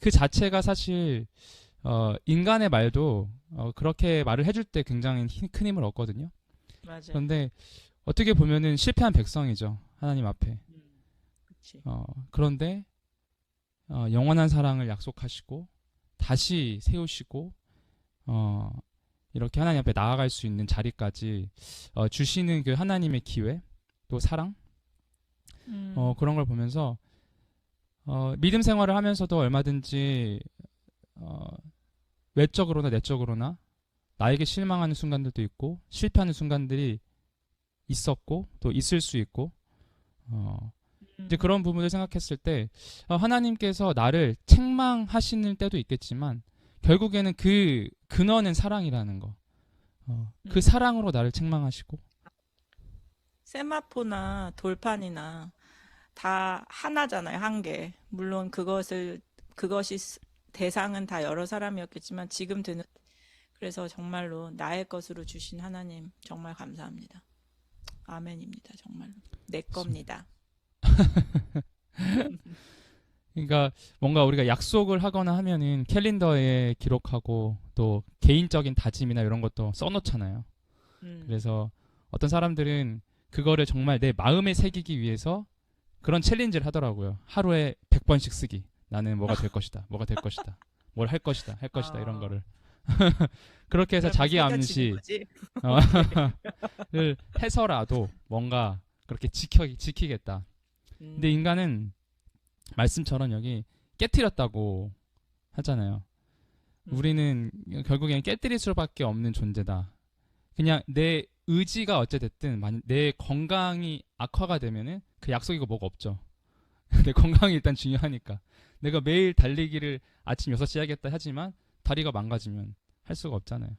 그 자체가 사실 어, 인간의 말도 어, 그렇게 말을 해줄 때 굉장히 힘- 큰 힘을 얻거든요. 맞아요. 그런데 어떻게 보면은 실패한 백성이죠 하나님 앞에. 그치. 어, 그런데 어, 영원한 사랑을 약속하시고 다시 세우시고 어, 이렇게 하나님 앞에 나아갈 수 있는 자리까지 어, 주시는 그 하나님의 기회 또 사랑 음. 어, 그런 걸 보면서 어, 믿음 생활을 하면서도 얼마든지 어, 외적으로나 내적으로나 나에게 실망하는 순간들도 있고 실패하는 순간들이 있었고 또 있을 수 있고 어, 음. 이제 그런 부분을 생각했을 때 어, 하나님께서 나를 책망하시는 때도 있겠지만 결국에는 그 근원은 사랑이라는 거. 어, 그 음. 사랑으로 나를 책망하시고 세마포나 돌판이나 다 하나잖아요, 한 개. 물론 그것을 그것이 스- 대상은 다 여러 사람이었겠지만 지금 드는 그래서 정말로 나의 것으로 주신 하나님 정말 감사합니다. 아멘입니다, 정말로. 내 겁니다. 그러니까 뭔가 우리가 약속을 하거나 하면은 캘린더에 기록하고 또 개인적인 다짐이나 이런 것도 써놓잖아요. 음. 그래서 어떤 사람들은 그거를 정말 내 마음에 새기기 위해서 그런 챌린지를 하더라고요. 하루에 100번씩 쓰기. 나는 뭐가 될 것이다. 뭐가 될 것이다. 뭘 할 것이다. 할 것이다. 이런 아. 거를. 그렇게 해서 자기 암시를 거지? 해서라도 뭔가 그렇게 지켜 지키겠다. 근데 음. 인간은 말씀처럼 여기 깨뜨렸다고 하잖아요. 음. 우리는 결국엔 깨뜨릴 수밖에 없는 존재다. 그냥 내 의지가 어찌됐든 내 건강이 악화가 되면은 그 약속이고 뭐가 없죠. 내 건강이 일단 중요하니까. 내가 매일 달리기를 아침 6시에 하겠다 하지만 다리가 망가지면 할 수가 없잖아요.